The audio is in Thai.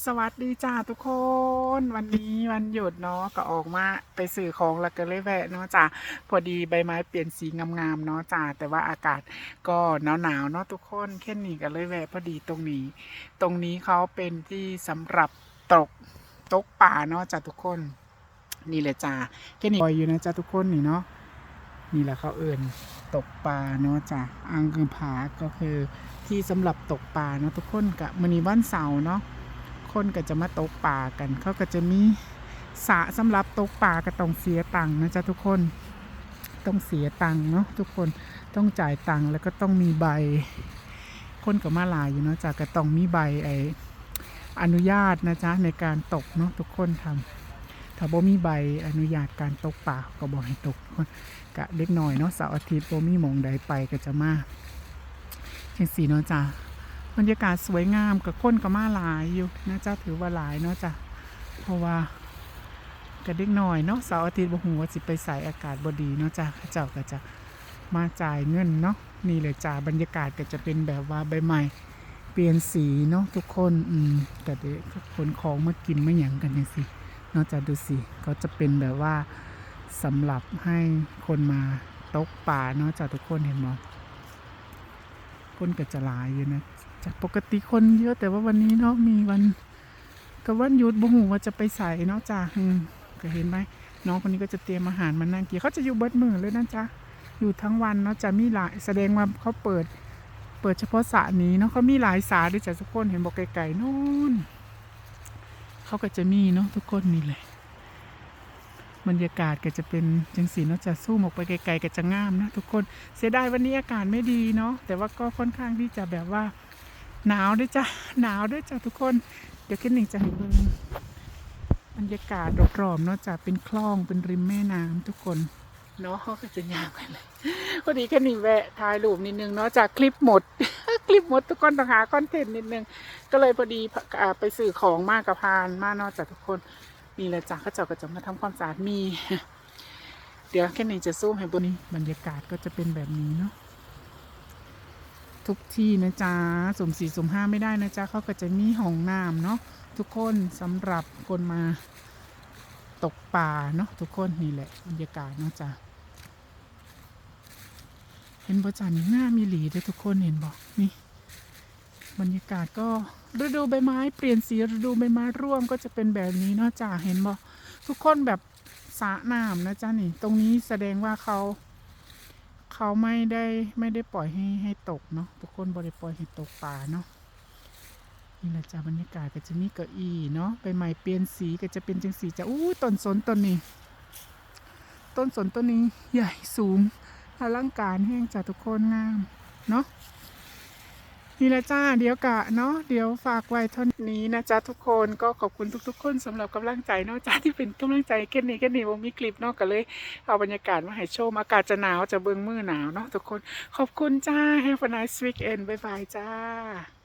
สวัสดีจ้าทุกคน วันนี้วันหยุดเนาะก็ออกมาไปสื่อของแล้วก็เลยแวะเนาะจ้าพอดีใบไม้เปลี่ยนสีงามๆเนาะจ้าแต่ว่าอากาศก็หนาวๆเนาะทุกคนแค่นี้ก็เลยแวะพอดีตรงนี้ ตรงนี้เขาเป็นที่สำหรับตกตกป่าเนาะจ้าทุกคน นี่แหละจ้าแค่นี้ลอยอยู่นะจ้าทุกคนนี่เนาะนี่แหละเขาเอื่นตกปลาเนาะจ้าอังคือผาก็คือที่สำหรับตกปลาเนาะทุกคนกับมือนี้วันเสาร์เนาะ คนก็จะมาตกปลากัน เขาก็จะมีสระสำหรับตกปลาก็ต้องเสียตังค์นะจ๊ะทุกคน ต้องเสียตังค์เนาะทุกคนต้องจ่ายตังค์แล้วก็ต้องมีใบ คนก็มาลายอยู่เนาะจ้ะก็ต้องมีใบไออนุญาตนะจ๊ะในการตกเนาะทุกคนทำถ้าบ่มีใบอนุญาตการตกปลาก็บอกให้ตกคนกะเล็กน้อยเนาะเสาร์อาทิตย์บ่มีมองใดไปก็จะมาจังสีเนาะจ้ะ บรรยากาศสวยงามกับคนก็มาหลายอยู่นะจ๊ะถือว่าหลายเนาะจ้ะเพราะว่ากระเด็กหน่อยเนาะเสาร์อาทิตย์บ่ฮู้ว่าสิไปใส่อากาศบ่ดีเนาะจ้ะเขาเจ้าก็จะมาจ่ายเงินเนาะนี่เลยจ้ะบรรยากาศก็จะเป็นแบบว่าใบใหม่ เปลี่ยนสีเนาะทุกคนอืมแต่เด็กขนของมากินไมาหยังกันจังซี่เนาะจ้ะดูสิก็จะเป็นแบบว่าสำหรับให้คนมาตกป่าเนาะจ้ะทุกคนเห็นบ่คนก็จะหลายอยู่นะ จากปกติคนเยอะแต่ว่าวันนี้เนาะมีวันกับวันหยุดบ่หูว่าจะไปใส่เนาะจ้าอืมก็เห็นไหมน้องคนนี้ก็จะเตรียมอาหารมานั่งกินเขาจะอยู่เบิดมือเลยนะจ๊ะอยู่ทั้งวันเนาะจะมีหลายแสดงว่าเขาเปิด เปิดเฉพาะสระนี้เนาะเขามีหลายสาด้วยจ้ะทุกคนเห็นบอกไกลๆนู่นเขาก็จะมีเนาะทุกคนนี่เลยบรรยากาศก็จะเป็นจังสีเนาะจะสู้ออกไปไกลๆก็จะงามนะทุกคนเสียดายวันนี้อากาศไม่ดีเนาะแต่ว่าก็ค่อนข้างที่จะแบบว่า หนาวด้วยจ้ะหนาวด้วยจ้ะทุกคน เดี๋ยวขึ้นหนึ่งจะให้เบิ่งบรรยากาศรอบๆเนาะจะเป็นคลองเป็นริมแม่น้ำทุกคนเนาะเขาก็จะยาวกันเลยพอดีแค่นี้แวะถ่ายรูปนิดนึงเนาะจากคลิปหมด คลิปหมดทุกคนต้องหาคอนเทนต์นิดนึง ก็เลยพอดีอ่าไปสื่อของมากกับพานมากเนาะจากทุกคนมีแหละจ้ะเขาเจ้าก็จะมาทำความสะอาดมี เดี๋ยวแค่นี้จะซูมให้บนนี้บรรยากาศก็จะเป็นแบบนี้เนาะ ทุกที่นะจ๊ะสมสี่สมห้าไม่ได้นะจ๊ะเขาก็จะมีห้องน้ำเนาะทุกคนสำหรับคนมาตกปลาเนาะทุกคนนี่แหละบรรยากาศเนาะจ๊ะเห็นบ่จ๊ะนี่หน้ามีหลีด้วยทุกคนเห็นบอกนี่บรรยากาศก็ฤดูใบไม้เปลี่ยนสีฤดูใบไม้ร่วงก็จะเป็นแบบนี้เนาะจ๊ะเห็นบอกทุกคนแบบสระน้ำนะจ๊ะนี่ ตรงนี้แสดงว่าเขา เขาไม่ได้ไม่ได้ปล่อยให้ให้ตกเนาะทุกคนบริปล่อยให้ตกป่าเนาะนี่แหละจ้าบรรยากาศก็จะมีเก้าอี้เนาะใบไม้เปลี่ยนสีก็จะเป็นจังสีจะอู้ต้นสนต้นนี้ ต้นสนต้นนี้ใหญ่สูงอลังการแห้งจ้าทุกคนงามเนาะ นี่ละจ้าเดี๋ยวกะเนาะเดี๋ยวฝากไว้เท่านี้นะจ๊ะทุกคนก็ขอบคุณทุก ๆ คนสำหรับกำลังใจเนาะจ้าที่เป็นกำลังใจแค่นี้แค่นี้ผมมีคลิปเนาะก็เลยเอาบรรยากาศมาให้ชมอากาศจะหนาวจะเบิ้งมือหนาวเนาะทุกคนขอบคุณจ้า Have a nice weekend บ๊ายบายจ้า